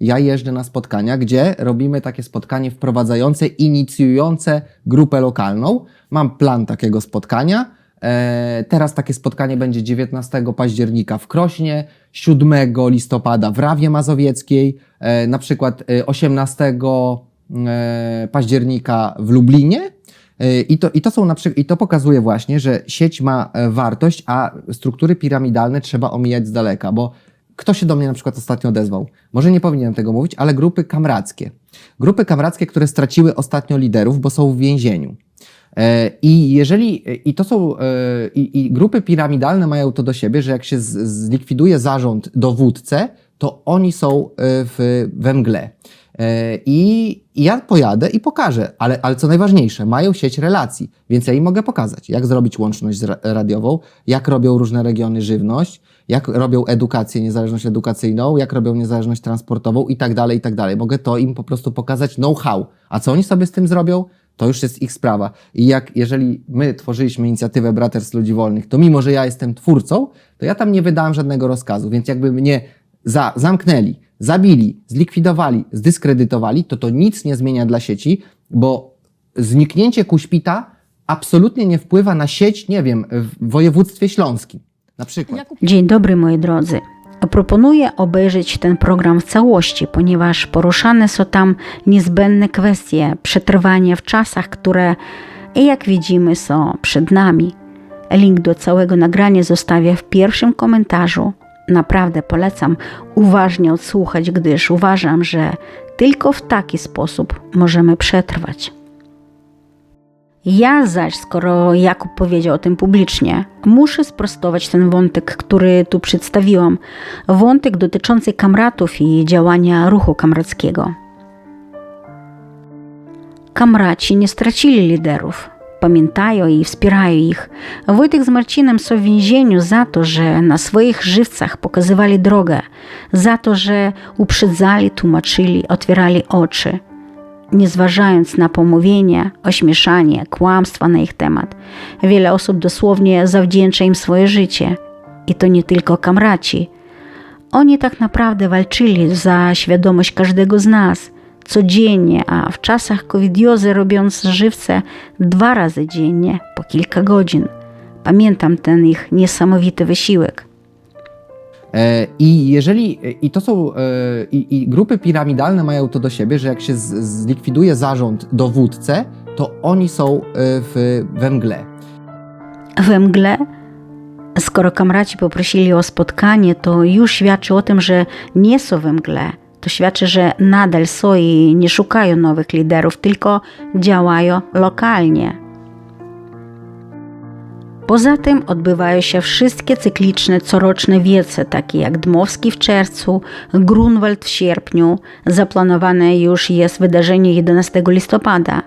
ja jeżdżę na spotkania, gdzie robimy takie spotkanie wprowadzające, inicjujące grupę lokalną. Mam plan takiego spotkania. E, teraz takie spotkanie będzie 19 października w Krośnie, 7 listopada w Rawie Mazowieckiej, e, na przykład e, 18 e, października w Lublinie. I to, I to są na przykład, i to pokazuje właśnie, że sieć ma wartość, a struktury piramidalne trzeba omijać z daleka, bo kto się do mnie na przykład ostatnio odezwał? Może nie powinienem tego mówić, ale grupy kamrackie. Grupy kamrackie, które straciły ostatnio liderów, bo są w więzieniu. E, I jeżeli, i to są, e, i, i grupy piramidalne mają to do siebie, że jak się zlikwiduje zarząd dowódcę, to oni są e, w, we mgle. E, I ja pojadę i pokażę, ale, ale co najważniejsze, mają sieć relacji, więc ja im mogę pokazać, jak zrobić łączność radiową, jak robią różne regiony żywność, jak robią edukację, niezależność edukacyjną, jak robią niezależność transportową i tak dalej, i tak dalej. Mogę to im po prostu pokazać know-how. A co oni sobie z tym zrobią? To już jest ich sprawa. I jak, jeżeli my tworzyliśmy inicjatywę Braterstw Ludzi Wolnych, to mimo, że ja jestem twórcą, to ja tam nie wydałem żadnego rozkazu, więc jakby mnie za, zamknęli, zabili, zlikwidowali, zdyskredytowali, to to nic nie zmienia dla sieci, bo zniknięcie kuśpita absolutnie nie wpływa na sieć, nie wiem, w województwie śląskim. Na przykład. Dzień dobry moi drodzy. Proponuję obejrzeć ten program w całości, ponieważ poruszane są tam niezbędne kwestie przetrwania w czasach, które, jak widzimy, są przed nami. Link do całego nagrania zostawię w pierwszym komentarzu. Naprawdę polecam uważnie odsłuchać, gdyż uważam, że tylko w taki sposób możemy przetrwać. Ja zaś, skoro Jakub powiedział o tym publicznie, muszę sprostować ten wątek, który tu przedstawiłam. Wątek dotyczący kamratów i działania ruchu kamrackiego. Kamraci nie stracili liderów. Pamiętają i wspierają ich. Wojtek z Marcinem są w więzieniu za to, że na swoich żywcach pokazywali drogę, za to, że uprzedzali, tłumaczyli, otwierali oczy nie zważając na pomówienie, ośmieszanie, kłamstwa na ich temat. Wiele osób dosłownie zawdzięcza im swoje życie. I to nie tylko kamraci. Oni tak naprawdę walczyli za świadomość każdego z nas, codziennie, a w czasach covidiozy robiąc żywce dwa razy dziennie, po kilka godzin. Pamiętam ten ich niesamowity wysiłek. E, I jeżeli, i to są, e, i, i grupy piramidalne mają to do siebie, że jak się zlikwiduje zarząd dowódcę, to oni są e, w, we mgle. we mgle. Skoro kamraci poprosili o spotkanie, to już świadczy o tym, że nie są we mgle. To świadczy, że nadal są i nie szukają nowych liderów, tylko działają lokalnie. Poza tym odbywają się wszystkie cykliczne coroczne wiece, takie jak Dmowski w czerwcu, Grunwald w sierpniu. Zaplanowane już jest wydarzenie 11 listopada.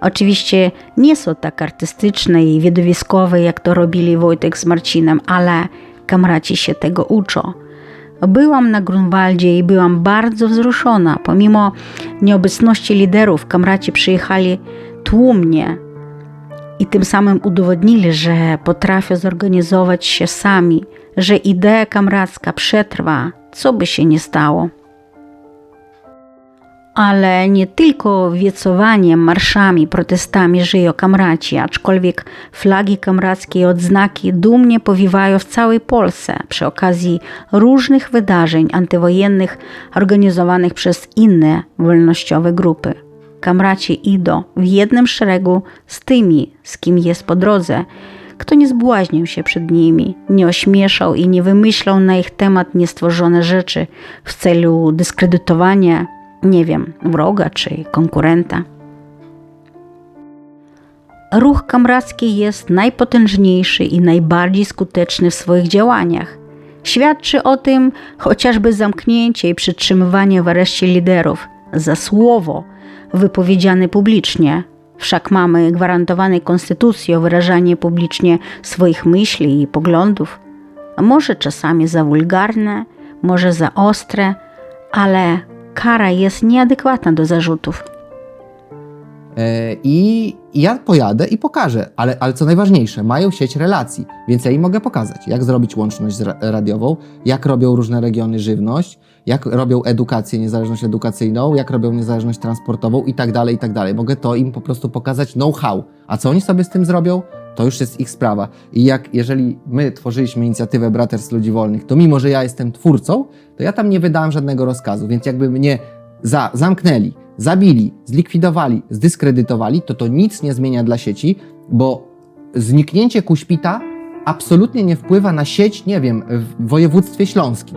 Oczywiście nie są tak artystyczne i widowiskowe, jak to robili Wojtek z Marcinem, ale kamraci się tego uczą. Byłam na Grunwaldzie i byłam bardzo wzruszona. Pomimo nieobecności liderów, kamraci przyjechali tłumnie i tym samym udowodnili, że potrafią zorganizować się sami, że idea kamracka przetrwa, co by się nie stało. Ale nie tylko wiecowaniem, marszami, protestami żyją kamraci, aczkolwiek flagi kamrackie i odznaki dumnie powiewają w całej Polsce przy okazji różnych wydarzeń antywojennych organizowanych przez inne wolnościowe grupy. Kamraci idą w jednym szeregu z tymi, z kim jest po drodze, kto nie zbłaźnił się przed nimi, nie ośmieszał i nie wymyślał na ich temat niestworzone rzeczy w celu dyskredytowania, nie wiem, wroga czy konkurenta. Ruch kamracki jest najpotężniejszy i najbardziej skuteczny w swoich działaniach. Świadczy o tym chociażby zamknięcie i przytrzymywanie w areszcie liderów za słowo wypowiedziane publicznie. Wszak mamy gwarantowane konstytucją wyrażanie publicznie swoich myśli i poglądów. Może czasami za wulgarne, może za ostre, ale kara jest nieadekwatna do zarzutów. E, I ja pojadę i pokażę, ale, ale co najważniejsze, mają sieć relacji, więc ja im mogę pokazać, jak zrobić łączność radiową, jak robią różne regiony żywność, jak robią edukację, niezależność edukacyjną, jak robią niezależność transportową i tak dalej, i tak dalej. Mogę to im po prostu pokazać know-how. A co oni sobie z tym zrobią? To już jest ich sprawa. I jak, jeżeli my tworzyliśmy inicjatywę Braterstw Ludzi Wolnych, to mimo, że ja jestem twórcą, to ja tam nie wydałem żadnego rozkazu, więc jakby mnie za, zamknęli, zabili, zlikwidowali, zdyskredytowali, to to nic nie zmienia dla sieci, bo zniknięcie kuśpita absolutnie nie wpływa na sieć, nie wiem, w województwie śląskim.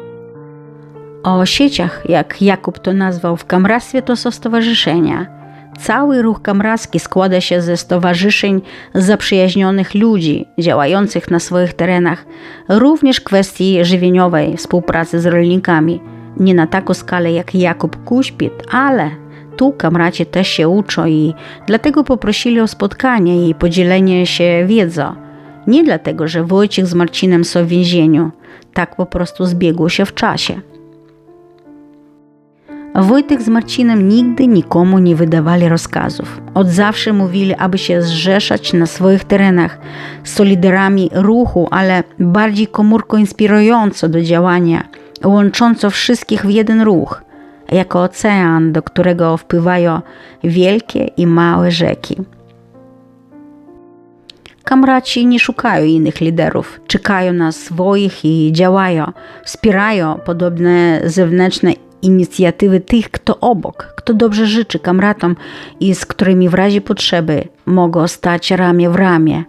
O sieciach, jak Jakub to nazwał w kamractwie, to są stowarzyszenia. Cały ruch kamracki składa się ze stowarzyszeń zaprzyjaźnionych ludzi działających na swoich terenach, również kwestii żywieniowej współpracy z rolnikami. Nie na taką skalę jak Jakub Kuśpit, ale tu kamraci też się uczą i dlatego poprosili o spotkanie i podzielenie się wiedzą. Nie dlatego, że Wojciech z Marcinem są w więzieniu, tak po prostu zbiegło się w czasie. Wojtek z Marcinem nigdy nikomu nie wydawali rozkazów. Od zawsze mówili, aby się zrzeszać na swoich terenach z liderami ruchu, ale bardziej komórką inspirującą do działania, łączącą wszystkich w jeden ruch, jako ocean, do którego wpływają wielkie i małe rzeki. Kamraci nie szukają innych liderów, czekają na swoich i działają, wspierają podobne zewnętrzne inicjatywy tych, kto obok, kto dobrze życzy kamratom i z którymi w razie potrzeby mogą stać ramię w ramię.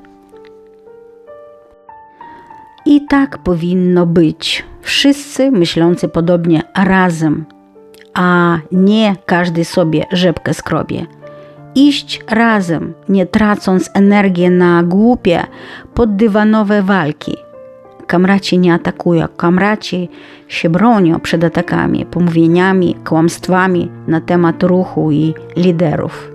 I tak powinno być. Wszyscy myślący podobnie razem, a nie każdy sobie rzepkę skrobie. Iść razem, nie tracąc energii na głupie, poddywanowe walki – kamraci nie atakują, kamraci się bronią przed atakami, pomówieniami, kłamstwami na temat ruchu i liderów.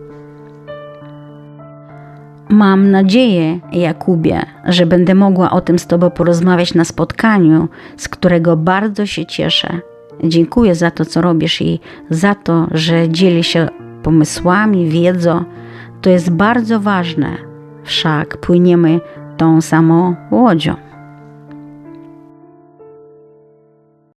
Mam nadzieję, Jakubie, że będę mogła o tym z Tobą porozmawiać na spotkaniu, z którego bardzo się cieszę. Dziękuję za to, co robisz i za to, że dzielisz się pomysłami, wiedzą. To jest bardzo ważne, wszak płyniemy tą samą łodzią.